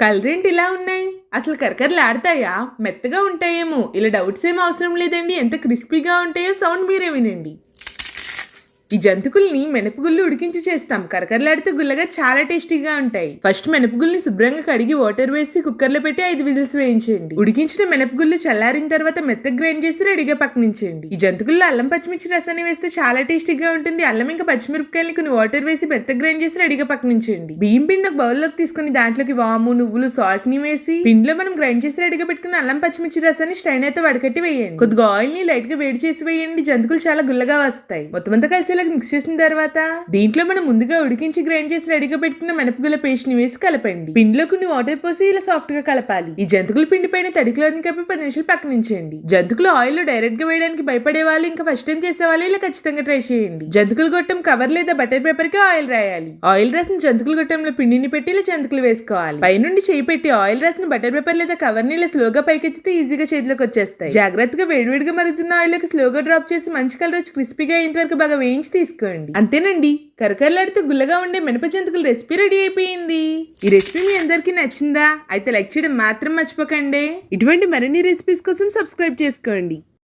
కలరేంటి ఇలా ఉన్నాయి. అసలు కరకరలాడతాయా మెత్తగా ఉంటాయేమో. ఇలా డౌట్స్ ఏం అవసరం లేదండి. ఎంత క్రిస్పీగా ఉంటాయో సౌండ్ మీరే వినండి. ఈ జంతుకుల్ని మినపగుళ్ళు ఉడికించి చేస్తాం. కరకరలాడితే గుల్లగా చాలా టేస్టీగా ఉంటాయి. ఫస్ట్ మినపగుల్ని శుభ్రంగా కడిగి వాటర్ వేసి కుక్కర్లో పెట్టి ఐదు విజిల్స్ వేయించండి ఉడికించిన మినపగుళ్ళు చల్లారిన తర్వాత మెత్తగా గ్రైండ్ చేసి రెడీగా పక్కనించండి ఈ జంతుకుల్లో అల్లం పచ్చిమిర్చి రసాన్ని వేస్తే చాలా టేస్టీగా ఉంటుంది. అల్లం ఇంకా పచ్చిమిరపకాయలు కొన్ని వాటర్ వేసి మెత్త గ్రైండ్ చేసి రెడీగా పక్కనించండి బియ్యం పిండి ఒక బౌల్లోకి తీసుకుని దాంట్లోకి వాము నువ్వులు సాల్ట్ని వేసి పిండిలో మనం గ్రైండ్ చేసి రెడీగా పెట్టుకున్న అల్లం పచ్చిమిర్చి రసాన్ని స్ట్రైన్ అయితే వడకట్టి వేయండి. కొద్దిగా ఆయిల్ని లైట్గా వేడి చేసి వేయండి. జంతుకులు చాలా గుల్లగా వస్తాయి. మొత్తం అంతా కలిసేలాగా మిక్స్ చేసిన తర్వాత దీంట్లో మనం ముందుగా ఉడికించి గ్రైండ్ చేసి రెడీగా పెట్టుకున్న మినపగుల పేస్ట్ని వేసి కలపండి. పిండిలో కొన్ని వాటర్ పోసి ఇలా సాఫ్ట్గా కలపాలి. ఈ జంతుకుల పిండి పైన తడి క్లాత్ కలిపి పది నిమిషాలు పక్కనించండి జంతుకులు ఆయిల్లో డైరెక్ట్గా వేయడానికి భయపడే వాళ్ళు ఇంకా ఫస్ట్ టైం చేసే వాళ్ళు ఇలా ఖచ్చితంగా ట్రై చేయండి. జంతుకులు గొట్టం కవర్ లేదా బటర్ పేపర్కి ఆయిల్ రాయాలి. ఆయిల్ రాసిన జంతుకుల గొట్టంలో పిండిని పెట్టి ఇలా జంతుకులు వేసుకోవాలి. పైనుండి చేయి పెట్టి ఆయిల్ రాసిన బటర్ పేపర్ లేదా కవర్ని ఇలా స్లోగా పైకెత్తితే ఈజీగా చేతిలోకి వచ్చేస్తాయి. జాగ్రత్తగా వేడివేడిగా మరుగుతున్న ఆయిల్లోకి స్లోగా డ్రాప్ చేసి మంచి కలర్ వచ్చి క్రిస్పీగా అయ్యేంత వరకు బాగా వేయించి తీసుకోండి. అంతేనండి. కరకరలాడితే గుల్లగా ఉండే మినపజంతకుల రెసిపీ రెడీ అయిపోయింది. ఈ రెసిపీ మీ అందరికీ నచ్చిందా? అయితే లైక్ చేయడం మాత్రం మర్చిపోకండి. ఇటువంటి మరిన్ని రెసిపీస్ కోసం సబ్స్క్రైబ్ చేసుకోండి.